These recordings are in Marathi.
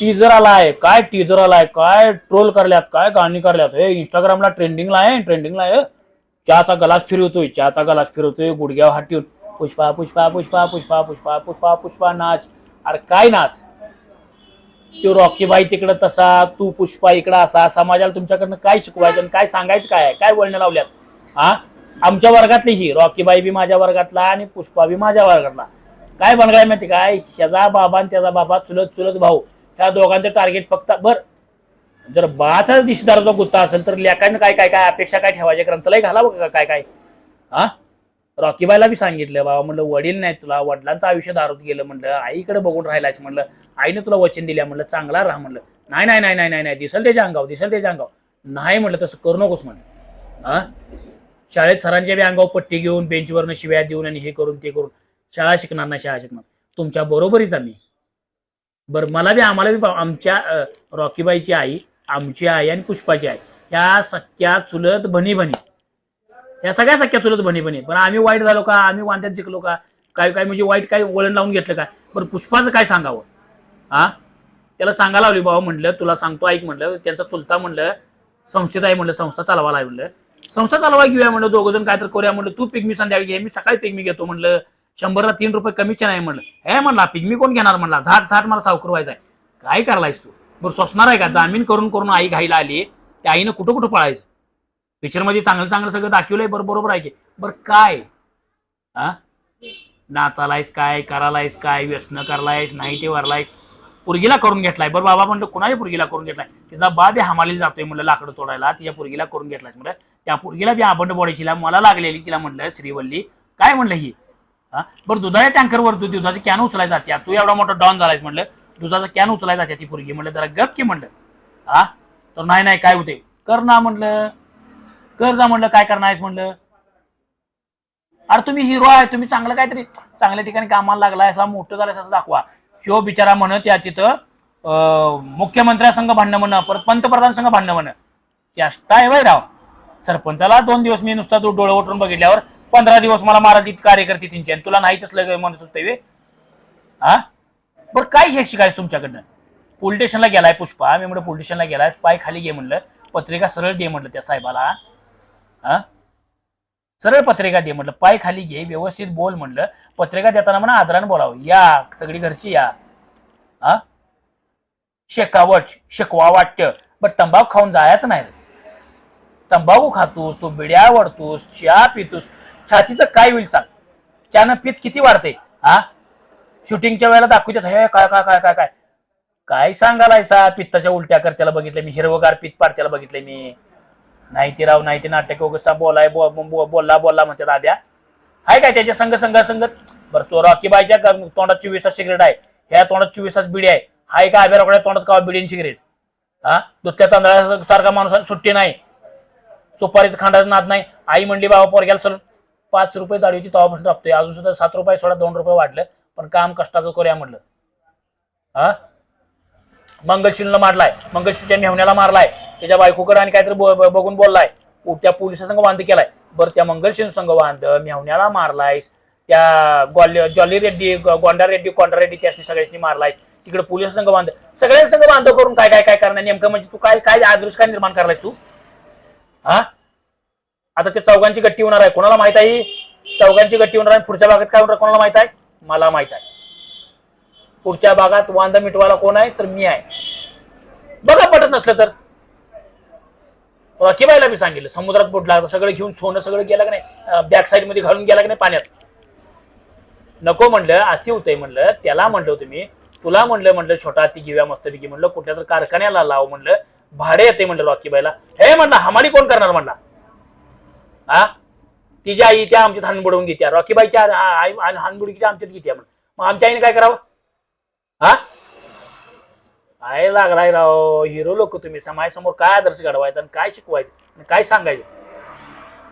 टीजर आलाय काय टीजर आलाय काय ट्रोल करल्यात? काय गाणी करल्यात? हे इंस्टाग्रामला ट्रेंडिंगला आहे ट्रेंडिंगला आहे. चहाचा गलास फिरवतोय चहाचा गलास फिरवतोय गुडघ्यावर हात ठेवून. पुष्पा पुष्पा पुष्पा पुष्पा पुष्पा पुष्पा पुष्पा नाच. अरे काय नाच? तो रॉकीबाई तिकडं तसा तू पुष्पा इकडं असा समाजाला तुमच्याकडनं काय शिकवायचं आणि काय सांगायचं काय काय वळणं लावल्यात? हा? आमच्या वर्गातली ही. रॉकीबाई बी माझ्या वर्गातला आणि पुष्पा बी माझ्या वर्गातला. काय बनगाय माहिती काय? शेजा बाबा आणि त्याचा बाबा चुलत चुलत भाऊ. ह्या दोघांचं टार्गेट फक्त बर. जर बाचा दिशदाराचा गुत्ता असेल तर लेखांना काय काय काय अपेक्षा काय ठेवायच्या ग्रंथालय घाला बघा काय काय? हा? रॉकीबाईला बी सांगितलं बाबा म्हणलं वडील नाही तुला वडिलांचं आयुष्य दारूत गेलं म्हणलं आईकडे बघून राहिलायच म्हणलं आईने तुला वचन दिल्या म्हणलं चांगला राहा म्हणलं नाही नाही नाही नाही नाही नाही दिसल त्याच्या अंगाव दिसल त्याच्या अंगाव नाही म्हणलं तसं करू नकोस म्हणलं. हा? शाळेत सरांच्या बी अंगावर पट्टी घेऊन बेंचवरनं शिव्या देऊन आणि हे करून ते करून शाळा शिकणार नाही शाळा शिकणार. तुमच्या बरोबरीच आम्ही बरं मला बी आम्हाला बी आमच्या रॉकीबाईची आई आमची आई आणि पुष्पाची आई या सख्या चुलत बनी बनी. या सगळ्या सख्या चुलत बनी बनी. पण आम्ही वाईट झालो का? आम्ही वांद्यात जिंकलो का? काय काय म्हणजे वाईट काय वळण लावून घेतलं का? बरं पुष्पाचं काय सांगावं? हा त्याला सांगायला लावली बाबा म्हणलं तुला सांगतो ऐक म्हणलं त्यांचा चुलता म्हणलं संस्थेत आहे म्हणलं संस्था चालवायला आहे म्हणलं. संस्था चालवा घेऊया म्हणलं दोघं जण काय तर करूया म्हणलं तू पिगमी संध्याकाळी घे मी सकाळी पिकमी घेतो म्हणलं. शंभरला तीन रुपये कमिशन आहे म्हणलं. हे म्हणला पिगमी कोण घेणार म्हणला? झाट झाट मला सावकर व्हायचा आहे. काय करायलायस तू? बरं सोसणार आहे का? जामीन करून करून आई घाईला आली त्या आईनं कुठं कुठं पळायचं? पिक्चरमध्ये चांगलं चांगलं सगळं दाखवलंय बरं बरोबर आहे की? बरं काय? हा नाचालायस काय? करालायस काय? व्यसन करालायस नाही ते वरलायस पुरगीला करून घेतलाय. बरं बाबा म्हणलं कुणाच्या पुरगीला करून घेतलाय? तिचा बा हमालीला जातोय म्हणलं लाकडं तोडायला. तिच्या पुरगीला करून घेतलाय म्हणलं. त्या पुरगीला बी आबंड बोडायची मला लागलेली तिला म्हणलं श्रीवल्ली. काय म्हणलं ही? हा? बरं दुधाच्या टँकरवर तू दुधाची कॅन उचलाय जाते. तू एवढा मोठा डॉन झालायस म्हटलं दुधाचा कॅन उचलाय जाते ती पुरगी म्हटलं जरा गप की म्हणलं. हा? तर नाही नाही काय होते? कर ना म्हणलं. कर जा म्हणलं काय करणार आहेस म्हणलं. अरे तुम्ही हिरो आहे तुम्ही चांगलं काहीतरी चांगल्या ठिकाणी कामाला लागलाय असा मोठं झालाय असं दाखवा. ह्यो बिचारा म्हण त्या तिथं अं, मुख्यमंत्र्यासंघ भांडणं म्हणणं परत पंतप्रधान संघ भांडणं म्हणणं चेष्टा आहे वय राव सरपंचाला दोन दिवस मी नुसता तू डोळे उठून बघितल्यावर पंधरा दिवस मला मारायची कार्यकर्ते त्यांचे आणि तुला नाही तसलं म्हणत सुचतंय वे. हा? बरं काय हे शिकायचं तुमच्याकडनं? पोलीस स्टेशनला गेलाय पुष्पा मी म्हणलं पोलीस स्टेशनला गेलाय पाय खाली घे म्हणलं पत्रिका सरळ दे म्हटलं त्या साहेबाला. हा? सरळ पत्रिका दे म्हटलं पाय खाली घे व्यवस्थित बोल म्हणलं पत्रिका देताना म्हणा आदरानं बोलावं. या सगळी घरची या. हा? शेकावट शेकवा वाट्य बट तंबाखू खाऊन जायचं नाही तंबाखू खातोस तू बिड्या वडतोस चहा पितोस. छातीचं काय होईल सांग? त्यानं पित किती वाढते? हा? शूटिंगच्या वेळेला दाखवतात हे काय काय काय काय काय? काय सांगालाय सा? पित्ताच्या उलट्या करत्याला बघितलं मी हिरवगार पित पाडत्याला बघितलंय मी. नाही ते राव नाही ते नाटक वगैरे बोलाय बो- बो- बोलला बोलला म्हणते आद्या. हाय काय त्याच्या संघ संघ संगत बरं तो रॉकीबाईच्या क- तोंडात चोवीस तास सिगरेट आहे. ह्या तोंडात चोवीस तास बिडी आहे. हाय का आब्या रोकड्या तोंडात का बिडी सिगरेट? हा? दुसऱ्या तांदळा सारखा माणूस सुट्टी नाही. सुपारीचं खांडाचं नाद नाही. आई म्हणली बाबा पोरग्याला सर पाच रुपये दाढीची तवापासून टाकतोय. अजून सुद्धा सात रुपये सोळा दोन रुपये वाढलं. पण काम कष्टाचं करूया म्हणलं. हा? मंगलशिलनं मारलाय. मंगलशिलच्या मेहण्याला मारलाय. त्याच्या बायकोकडे आणि काहीतरी बघून बोललाय. त्या पोलिसांसंग वांद केलाय. बरं त्या मंगलशिन संघ वांद मेहण्याला मारलायस. त्या गॉल जॉली रेड्डी गोंडा रेड्डी कोंडा रेड्डी त्यासनी सगळ्यांनी मारलाय तिकडे पोलीस संघ बांध सगळ्या संघ बांध करून काय काय काय करणार? नेमकं म्हणजे तू काय काय आदर्श काय निर्माण करायला तू? हा? आता ते चौघांची गट्टी होणार आहे. कोणाला माहीत आहे? चौघांची गट्टी होणार आहे. पुढच्या भागात काय होणार कोणाला माहीत आहे? मला माहीत आहे. पुढच्या भागात वांदा मिटवाला कोण आहे? तर मी आहे. बघा पटत नसलं तर. रकीबाईला मी सांगितलं समुद्रात बुडला सगळं घेऊन सोनं सगळं गेलं का नाही? बॅक साईडमध्ये घालून गेला का नाही पाण्यात? नको म्हणलं अति होतंय म्हणलं त्याला म्हणलं होतं मी. तुला म्हणलं म्हणलं छोटा अति घेऊया मस्तपैकी म्हणलं कुठल्या तर कारखान्याला लाव म्हणलं. भाडे येते म्हणलं रॉकीबाईला. हे म्हणलं हमाली कोण करणार म्हणला? हा? तिची आई त्या आमच्यात हान बुडवून घेत्या रॉकीबाईच्या आई हान आमच्यात घेत्या म्हणून मग आमच्या आईने काय करावं? हा? काय लागलाय राव? हिरो लोक तुम्ही. समाजासमोर काय आदर्श घडवायचा आणि काय शिकवायचं आणि काय सांगायचं?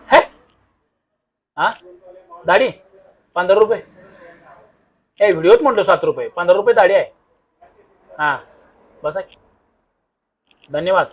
हे? हा? दाढी? पंधरा रुपये. ए व्हिडिओत म्हटलं सात रुपये. पंधरा रुपये दाढी आहे. हा. बसा. धन्यवाद.